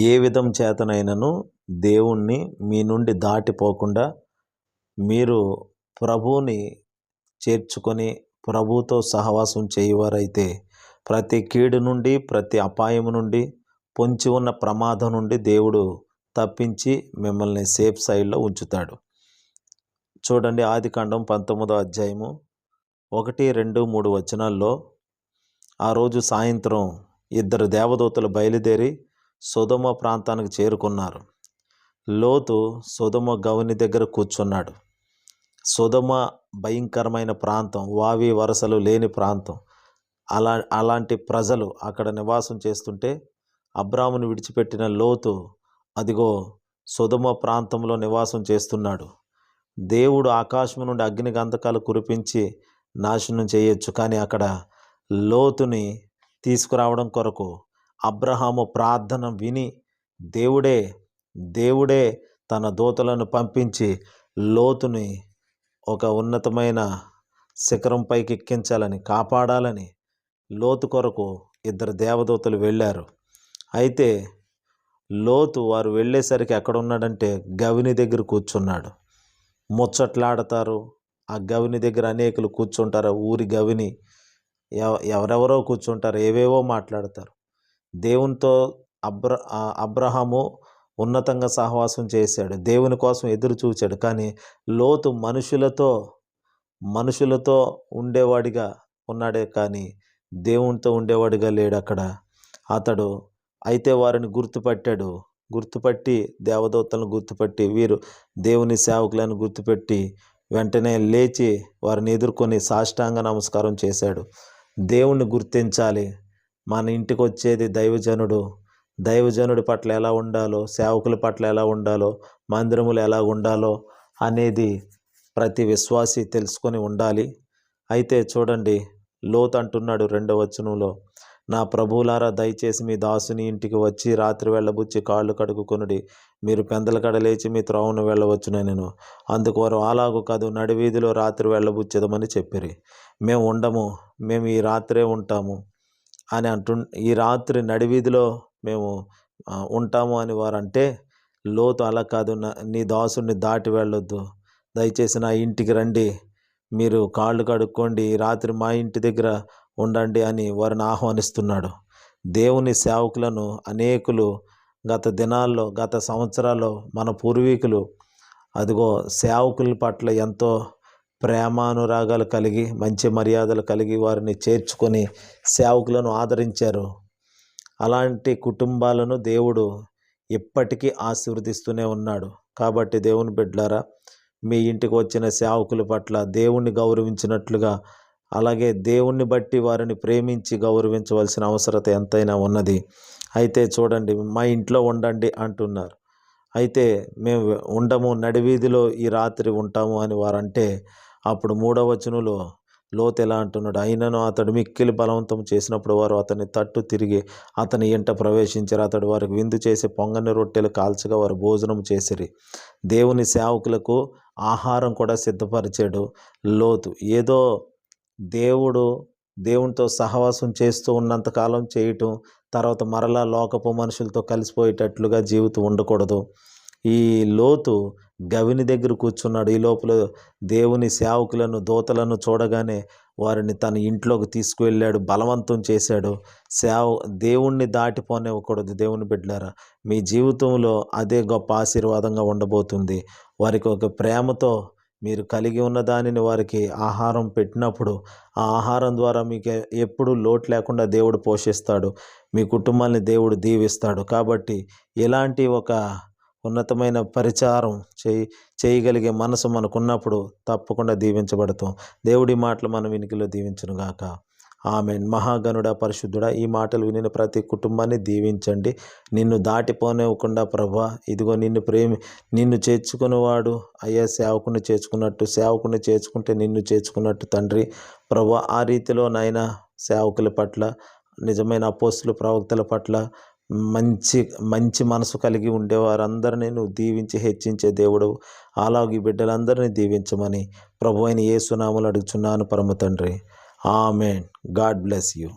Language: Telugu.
ఏ విధం చేతనైనను దేవుణ్ణి మీ నుండి దాటిపోకుండా మీరు ప్రభువుని చేర్చుకొని ప్రభుతో సహవాసం చేయవారైతే ప్రతి కీడు నుండి ప్రతి అపాయం నుండి పొంచి ఉన్న ప్రమాదం నుండి దేవుడు తప్పించి మిమ్మల్ని సేఫ్ సైడ్లో ఉంచుతాడు. చూడండి ఆది కాండం పంతొమ్మిదో అధ్యాయము ఒకటి రెండు మూడు వచనాల్లో ఆ రోజు సాయంత్రం ఇద్దరు దేవదూతలు బయలుదేరి సుధమ ప్రాంతానికి చేరుకున్నారు. లోతు సుధమ గవని దగ్గర కూర్చున్నాడు. సుధమ భయంకరమైన ప్రాంతం వావి వరసలు లేని ప్రాంతం. అలా అలాంటి ప్రజలు అక్కడ నివాసం చేస్తుంటే అబ్రామును విడిచిపెట్టిన లోతు అదిగో సుధమ ప్రాంతంలో నివాసం చేస్తున్నాడు. దేవుడు ఆకాశం నుండి అగ్ని గంధకాలు కురిపించి నాశనం చేయొచ్చు కానీ అక్కడ లోతుని తీసుకురావడం కొరకు అబ్రహాము ప్రార్థన విని దేవుడే దేవుడే తన దూతలను పంపించి లోతుని ఒక ఉన్నతమైన శిఖరం పైకి ఎక్కించాలని కాపాడాలని లోతు కొరకు ఇద్దరు దేవదూతలు వెళ్ళారు. అయితే లోతు వారు వెళ్ళేసరికి ఎక్కడ ఉన్నాడంటే గవిని దగ్గర కూర్చున్నాడు. ముచ్చట్లాడతారు. ఆ గవిని దగ్గర అనేకులు కూర్చుంటారు. ఊరి గవిని ఎవ ఎవరెవరో కూర్చుంటారు. ఏవేవో మాట్లాడతారు. దేవునితో అబ్ర అబ్రహాము ఉన్నతంగా సహవాసం చేశాడు. దేవుని కోసం ఎదురు చూచాడు. కానీ లోతు మనుషులతో మనుషులతో ఉండేవాడిగా ఉన్నాడే కానీ దేవునితో ఉండేవాడిగా లేడు అక్కడ. అతడు అయితే వారిని గుర్తుపట్టాడు. గుర్తుపట్టి దేవదూతలను గుర్తుపట్టి వీరు దేవుని సేవకులను గుర్తుపెట్టి వెంటనే లేచి వారిని ఎదుర్కొని సాష్టాంగ నమస్కారం చేశాడు. దేవుణ్ణి గుర్తించాలి. మన ఇంటికి వచ్చేది దైవజనుడు. దైవజనుడి పట్ల ఎలా ఉండాలో సేవకుల పట్ల ఎలా ఉండాలో మందిరములు ఎలా ఉండాలో అనేది ప్రతి విశ్వాసి తెలుసుకొని ఉండాలి. అయితే చూడండి లోత్ అంటున్నాడు రెండవ వచనంలో నా ప్రభువులారా దయచేసి మీ దాసుని ఇంటికి వచ్చి రాత్రి వెళ్ళబుచ్చి కాళ్ళు కడుక్కునుడి. మీరు పెందల కడ లేచి మీ త్రోవను వెళ్ళవచ్చున నేను. అందుకు వారు అలాగు కాదు నడివీధిలో రాత్రి వెళ్ళబుచ్చేదమని చెప్పిరి. మేము ఉండము మేము ఈ రాత్రే ఉంటాము. అని అంటు ఈ రాత్రి నడివీధిలో మేము ఉంటాము అని వారు అంటే లోతు అలా కాదు నీ దాసుని దాటి వెళ్ళొద్దు. దయచేసి నా ఇంటికి రండి. మీరు కాళ్ళు కడుక్కోండి. రాత్రి మా ఇంటి దగ్గర ఉండండి అని వారిని ఆహ్వానిస్తున్నాడు. దేవుని సేవకులను అనేకులు గత దినాల్లో గత సంవత్సరాల్లో మన పూర్వీకులు అదిగో సేవకుల పట్ల ఎంతో ప్రేమానురాగాలు కలిగి మంచి మర్యాదలు కలిగి వారిని చేర్చుకొని సేవకులను ఆదరించారు. అలాంటి కుటుంబాలను దేవుడు ఇప్పటికీ ఆశీర్వదిస్తూనే ఉన్నాడు. కాబట్టి దేవుని బిడ్డలారా మీ ఇంటికి వచ్చిన సేవకుల పట్ల దేవుణ్ణి గౌరవించినట్లుగా అలాగే దేవుణ్ణి బట్టి వారిని ప్రేమించి గౌరవించవలసిన అవసరత ఎంతైనా ఉన్నది. అయితే చూడండి మా ఇంట్లో ఉండండి అంటున్నారు. అయితే మేము ఉండము నడివీధిలో ఈ రాత్రి ఉంటాము అని వారంటే అప్పుడు మూడవ వచనంలో లోతు ఎలా అంటున్నాడు? అయినను అతడు మిక్కిలి బలవంతం చేసినప్పుడు వారు అతన్ని తట్టు తిరిగి అతని ఇంట ప్రవేశించారు. అతడు వారికి విందు చేసి పొంగని రొట్టెలు కాల్చగా వారు భోజనం చేసిరి. దేవుని సేవకులకు ఆహారం కూడా సిద్ధపరిచాడు లోతు. ఏదో దేవుడు దేవునితో సహవాసం చేస్తూ ఉన్నంతకాలం చేయటం తర్వాత మరలా లోకపు మనుషులతో కలిసిపోయేటట్లుగా జీవితం ఉండకూడదు. ఈ లోతు గవిని దగ్గర కూర్చున్నాడు. ఈ లోపల దేవుని సేవకులను దూతలను చూడగానే వారిని తన ఇంట్లోకి తీసుకువెళ్ళాడు. బలవంతం చేశాడు. సేవ దేవుణ్ణి దాటిపోనివ్వకూడదు దేవుని బిడ్డలారా. మీ జీవితంలో అదే గొప్ప ఆశీర్వాదంగా ఉండబోతుంది. వారికి ఒక ప్రేమతో మీరు కలిగి ఉన్న దానిని వారికి ఆహారం పెట్టినప్పుడు ఆ ఆహారం ద్వారా మీకు ఎప్పుడు ఎప్పుడూ లోటు లేకుండా దేవుడు పోషిస్తాడు. మీ కుటుంబాన్ని దేవుడు దీవిస్తాడు. కాబట్టి ఇలాంటి ఒక ఉన్నతమైన పరిచారం చేయి చేయగలిగే మనసు మనకున్నప్పుడు తప్పకుండా దీవించబడతాం. దేవుడి మాటలు మన వినికిలో దీవించును గాక. ఆమె మహాగణుడ పరిశుద్ధుడ ఈ మాటలు వినిన ప్రతి కుటుంబాన్ని దీవించండి. నిన్ను దాటిపోనివ్వకుండా ప్రభా ఇదిగో నిన్ను ప్రేమి నిన్ను చేర్చుకునేవాడు అయ్యా సేవకుని చేర్చుకున్నట్టు సేవకుని చేర్చుకుంటే నిన్ను చేర్చుకున్నట్టు తండ్రి. ప్రభా ఆ రీతిలో నాయన సేవకుల పట్ల నిజమైన అపోస్తులు ప్రవక్తల పట్ల మంచి మంచి మనసు కలిగి ఉండేవారందరినీ నువ్వు దీవించి హెచ్చించే దేవుడు. అలాగే బిడ్డలందరినీ దీవించమని ప్రభు అయిన యేసునామలు అడుగుచున్నాను పరమ తండ్రి. ఆమెన్. God bless you.